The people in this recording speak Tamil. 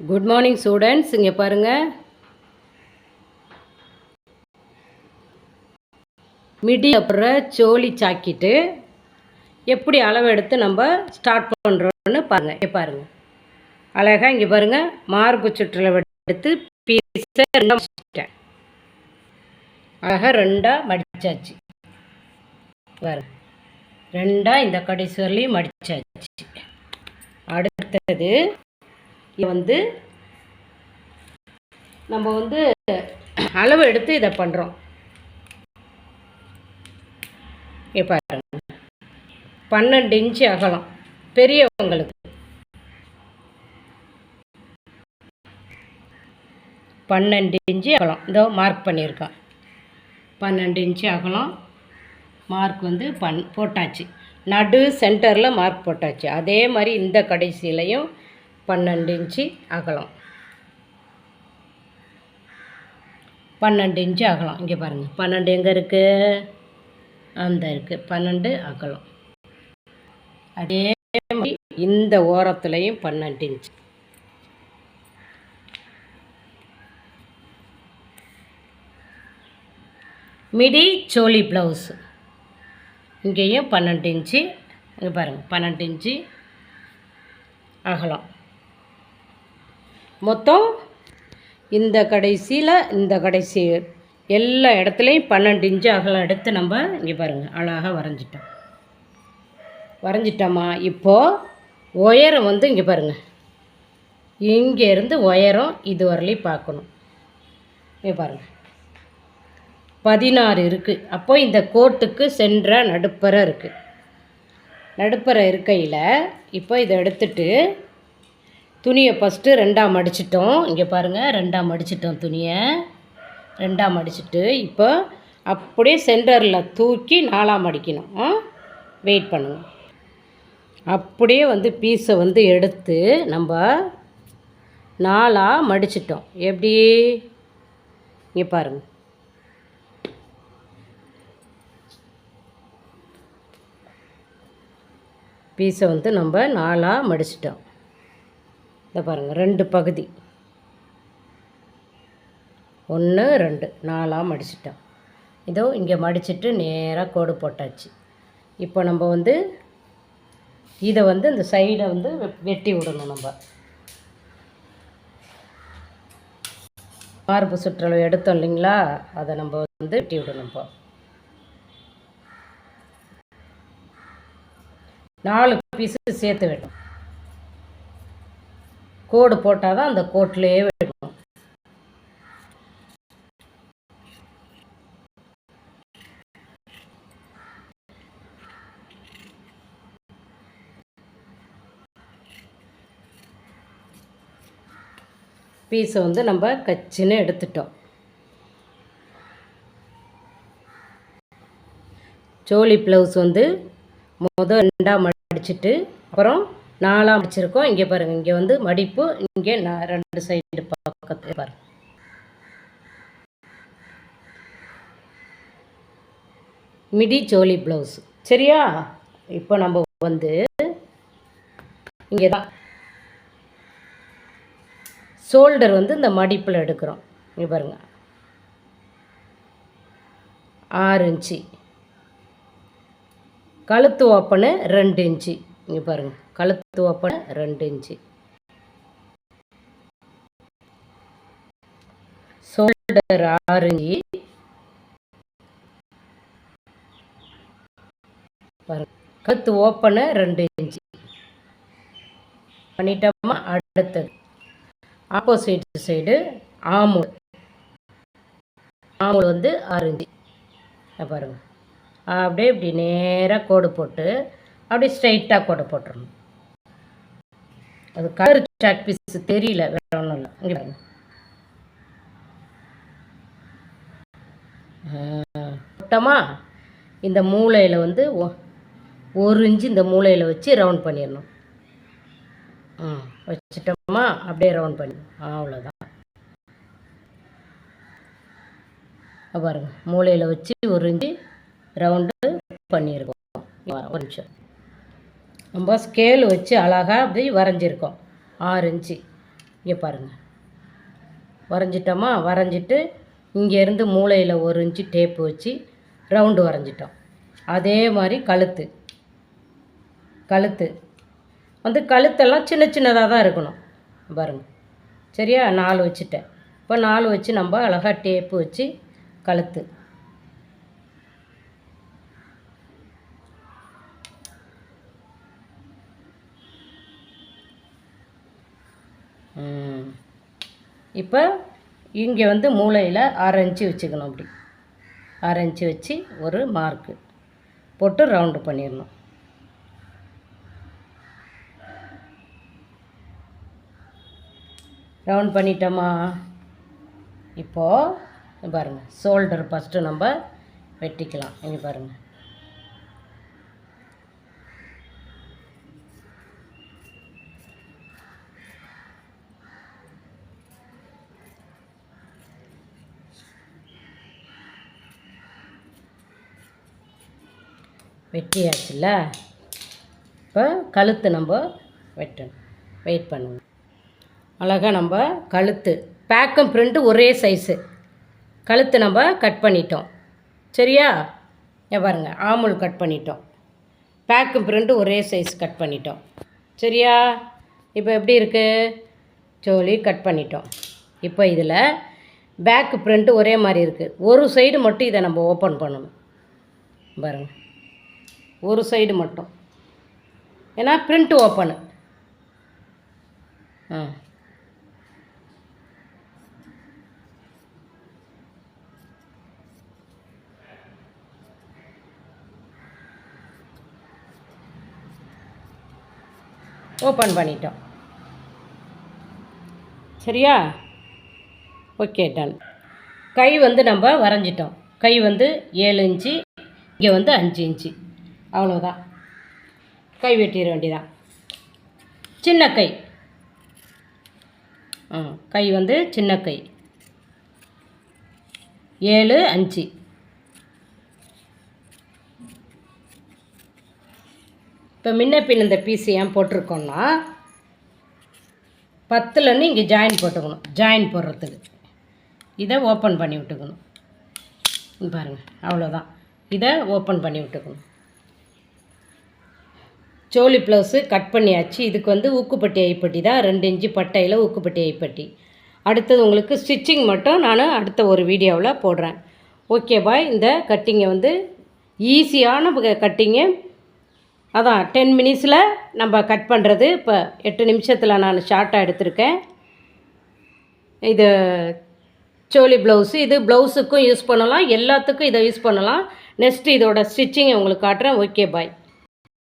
குட் மார்னிங் ஸ்டூடெண்ட்ஸ் இங்கே பாருங்கள் மிடி அப்புறம் சோழி சாக்கிட்டு எப்படி அளவு எடுத்து நம்ம ஸ்டார்ட் பண்ணுறோன்னு பாருங்கள் இங்கே பாருங்கள் அழகாக இங்கே பாருங்கள் மார்பு சுற்றளவு எடுத்து பீஸை ரெண்டாக மடிச்சிட்டேன். அழகாக ரெண்டாக மடிச்சாச்சு. பாருங்க. ரெண்டாக இந்த கடைசி வரலையும் மடிச்சாச்சு. அடுத்தது வந்து நம்ம வந்து அளவு எடுத்து இதை பண்ணுறோம் பாருங்க. பன்னெண்டு இன்ச்சு அகலம். பெரியவங்களுக்கு. பன்னெண்டு இன்ச்சு அகலம். இதோ மார்க் பண்ணியிருக்கோம் பன்னெண்டு இன்ச்சு அகலம். மார்க் வந்து பண் போட்டாச்சு. நடு சென்டரில் மார்க் போட்டாச்சு. அதே மாதிரி இந்த கடைசியிலையும் பன்னெண்டு இன்ச்சு அகலம். பன்னெண்டு இன்ச்சு அகலம். இங்கே பாருங்கள் பன்னெண்டு எங்கே இருக்குது அந்த இருக்குது பன்னெண்டு அகலம். அதே மாதிரி இந்த ஓரத்துலையும் பன்னெண்டு இன்ச்சு. மிடி சோலி ப்ளவுஸ். இங்கேயும் பன்னெண்டு இன்ச்சு. இங்கே பாருங்கள் பன்னெண்டு இன்ச்சு அகலம். மொத்தம் இந்த கடைசியில் இந்த கடைசி எல்லா இடத்துலையும் பன்னெண்டு இன்ச்சு அகலம் எடுத்து நம்ம இங்கே பாருங்கள் அழகாக வரைஞ்சிட்டோம். வரைஞ்சிட்டோமா? இப்போது உயரம் வந்து இங்கே பாருங்கள் இங்கேருந்து உயரம் இது வரலையும் பார்க்கணும். இங்கே பாருங்கள் பதினாறு இருக்குது அப்போ இந்த கோட்டுக்கு சென்ற நடுப்பறை இருக்குது நடுப்பறை இருக்கையில் இப்போ இதை எடுத்துட்டு துணியை ஃபஸ்ட்டு ரெண்டாக மடிச்சிட்டோம். இங்கே பாருங்கள் ரெண்டாக மடிச்சிட்டோம் துணியை. ரெண்டாக மடிச்சிட்டு இப்போ அப்படியே சென்டரில் தூக்கி நாலாம் மடிக்கணும். வெயிட் பண்ணுங்கள் அப்படியே வந்து பீஸை வந்து எடுத்து நம்ம நாலாக மடிச்சிட்டோம். எப்படி? இங்கே பாருங்கள் பீஸை வந்து நம்ம நாலாக மடிச்சிட்டோம். இதை பாருங்கள் ரெண்டு பகுதி. ஒன்று ரெண்டு. நாலாக மடிச்சிட்டோம் இதோ இங்கே மடிச்சிட்டு நேராக கோடு போட்டாச்சு. இப்போ நம்ம வந்து இதை வந்து இந்த சைடை வந்து வெ- வெட்டி விடணும் நம்ம. மார்பு சுற்றளவு எடுத்தோம் இல்லைங்களா? அதை நம்ம வந்து வெட்டி விடணும் இப்போ. நாலு பீஸு சேர்த்து வெட்டணும். கோடு போட்டால் தான் அந்த கோட்லேயே வெட்டணும் பீஸை வந்து நம்ம கச்சின்னு எடுத்துட்டோம். ஜோலி ப்ளவுஸ் வந்து மொதல் ரெண்டாக மடிச்சிட்டு அப்புறம் நாலாக வச்சுருக்கோம். இங்கே பாருங்கள் இங்கே வந்து மடிப்பு இங்கே நான் ரெண்டு சைடு பக்கத்து பாருங்கள் மிடி ஜோலி ப்ளவுஸ் சரியா? இப்போ நம்ம வந்து இங்கே தான் ஷோல்டர் வந்து இந்த மடிப்பில் எடுக்கிறோம். இங்கே பாருங்கள் ஆறு இன்ச்சு. கழுத்து ஓப்பனு ரெண்டு இன்ச்சு. இங்கே பாருங்கள் கழுத்து ஓப்பனை ரெண்டு இன்ச்சு. ஷோல்டர் ஆறு இன்ச்சு. பாருங்கள் கழுத்து ஓப்பனை ரெண்டு இன்ச்சு. பண்ணிட்டோமா அடுத்தது. ஆப்போசிட் சைடு ஆமூல் ஆமூல் வந்து ஆறு இன்ச்சு. பாருங்கள் பாருங்க. அப்படியே இப்படி நேராக கோடு போட்டு அப்படியே ஸ்ட்ரைட்டாக கூட போட்டுருணும் அது கலர் சாட் பீஸ் தெரியல வேற ஒன்றும் இல்லை. இங்கே பாருங்க. இந்த மூளையில் வந்து ஒ- ஒரு இன்ச்சு இந்த மூளையில் வச்சு ரவுண்ட் பண்ணிடணும். ம் வச்சிட்டோமா அப்படியே ரவுண்ட் பண்ணி அவ்வளோதான் இங்க பாருங்க மூளையில் வச்சு ஒரு இன்ச்சு ரவுண்டு பண்ணியிருக்கோம் ஒரு நிமிஷம். நம்ம ஸ்கேல் வச்சு அழகாக அப்படி வரைஞ்சிருக்கோம். ஆறு இன்ச்சு. இங்கே பாருங்கள் வரைஞ்சிட்டோமா? வரைஞ்சிட்டு இங்கேருந்து மூலையில் ஒரு இன்ச்சு டேப்பு வச்சு ரவுண்டு வரைஞ்சிட்டோம். அதே மாதிரி கழுத்து. கழுத்து. வந்து கழுத்தெல்லாம் சின்ன சின்னதாக தான் இருக்கணும். பாருங்கள் சரியா? நாலு வச்சுட்டேன். இப்போ நாலு வச்சு நம்ம அழகாக டேப்பு வச்சு கழுத்து. இப்போ இங்கே வந்து மூளையில் ஆரஞ்சு வச்சுக்கணும் அப்படி. ஆரஞ்சு வச்சு ஒரு மார்க்கு போட்டு ரவுண்டு பண்ணிடணும். ரவுண்ட் பண்ணிட்டோமா? இப்போது பாருங்கள் ஷோல்டர் ஃபஸ்ட்டு நம்ம வெட்டிக்கலாம். இங்கே பாருங்கள் வெட்டியாச்சுல்ல? இப்போ கழுத்து நம்ம வெட்டணும். வெயிட் பண்ணுவோம் அழகாக நம்ம கழுத்து. பேக்கும் பிரிண்ட்டு ஒரே சைஸு கழுத்து நம்ம கட் பண்ணிட்டோம். சரியா? பாருங்க ஆமுல் கட் பண்ணிட்டோம். பேக்கும் பிரிண்ட்டு ஒரே சைஸ் கட் பண்ணிட்டோம். சரியா? இப்போ எப்படி இருக்குது ஜோலி கட் பண்ணிட்டோம். இப்போ இதில் பேக்கு பிரிண்ட்டு ஒரே மாதிரி இருக்குது ஒரு சைடு மட்டும் இதை நம்ம ஓப்பன் பண்ணணும். பாருங்கள் ஒரு சைடு மட்டும். ஏன்னா பிரிண்ட் ஓப்பனு ஆ. ஓப்பன் பண்ணிட்டோம். சரியா? ஓகே டன் கை வந்து நம்ம வரைஞ்சிட்டோம். கை வந்து ஏழு இன்ச்சு இங்கே வந்து அஞ்சு இன்ச்சு. அவ்வளோதான் கை வெட்டிட வேண்டியதான் சின்ன கை. ஆ கை வந்து சின்ன கை. ஏழு அஞ்சு. இப்போ முன்ன பின் இந்த பீஸ் ஏன் போட்டிருக்கோன்னா பத்துலன்னு இங்கே ஜாயின் போட்டுக்கணும். ஜாயின் போடுறதுக்கு. இதை ஓப்பன் பண்ணி விட்டுக்கணும். பாருங்கள் அவ்வளோதான் இதை ஓப்பன் பண்ணி விட்டுக்கணும். சோலி ப்ளவுஸு கட் பண்ணியாச்சு. இதுக்கு வந்து ஊக்குப்பட்டி ஐப்பட்டி தான். ரெண்டு இன்ச்சு பட்டையில் ஊக்குப்பட்டி ஐப்பட்டி. அடுத்தது உங்களுக்கு ஸ்டிச்சிங் மட்டும் நான் அடுத்த ஒரு வீடியோவில் போடுறேன். Okay bye. இந்த கட்டிங்கை வந்து ஈஸியான கட்டிங்கு. அதான் டென் மினிட்ஸில் நம்ம கட் பண்ணுறது இப்போ எட்டு நிமிஷத்தில் நான் ஷார்ட்டாக எடுத்திருக்கேன். இது சோலி ப்ளவுஸு. இது ப்ளவுஸுக்கும் யூஸ் பண்ணலாம். எல்லாத்துக்கும் இதை யூஸ் பண்ணலாம். நெக்ஸ்ட் இதோட ஸ்டிச்சிங் உங்களுக்கு காட்டுறேன். Okay bye.